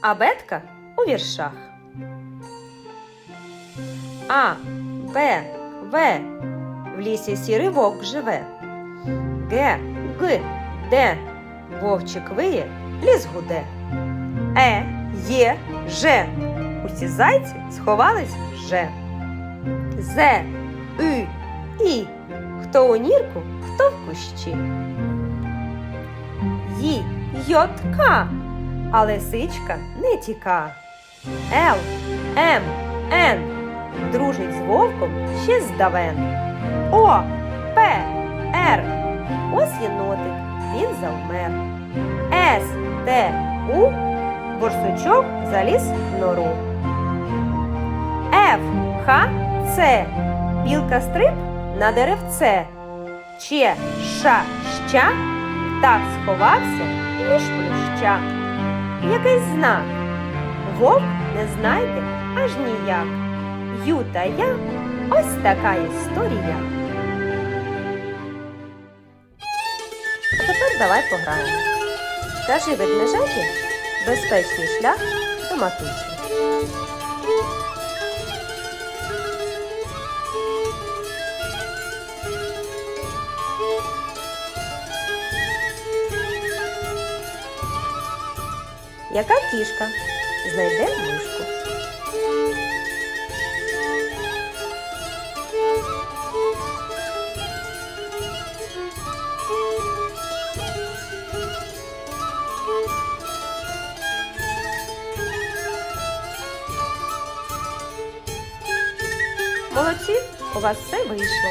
абетка у віршах. А, Б, В. В лісі сірий вовк живе. Г, Г, Д. Вовчик виє, ліс гуде. Е, Є, Ж. Усі зайці сховались вже. З, И, І. Хто у нірку, хто в кущі. Ї, Йотка, а лисичка не тіка. Л, М, Н. Дружить з вовком ще здавен. О, П, Р. Ось єнотик, він завмер. С, Т, У. Борсучок заліз в нору. Ф, Х, Ц. Білка стриб на деревце. Че, ша, ща. Птах сховався між плюща. Якийсь знак. Вовк не знайде аж ніяк. Ю та я ось така історія. Тепер давай пограємо. Скажи ведмежаті безпечний шлях до матусі. Яка кішка знайде мишку? Молодці, у вас все вийшло.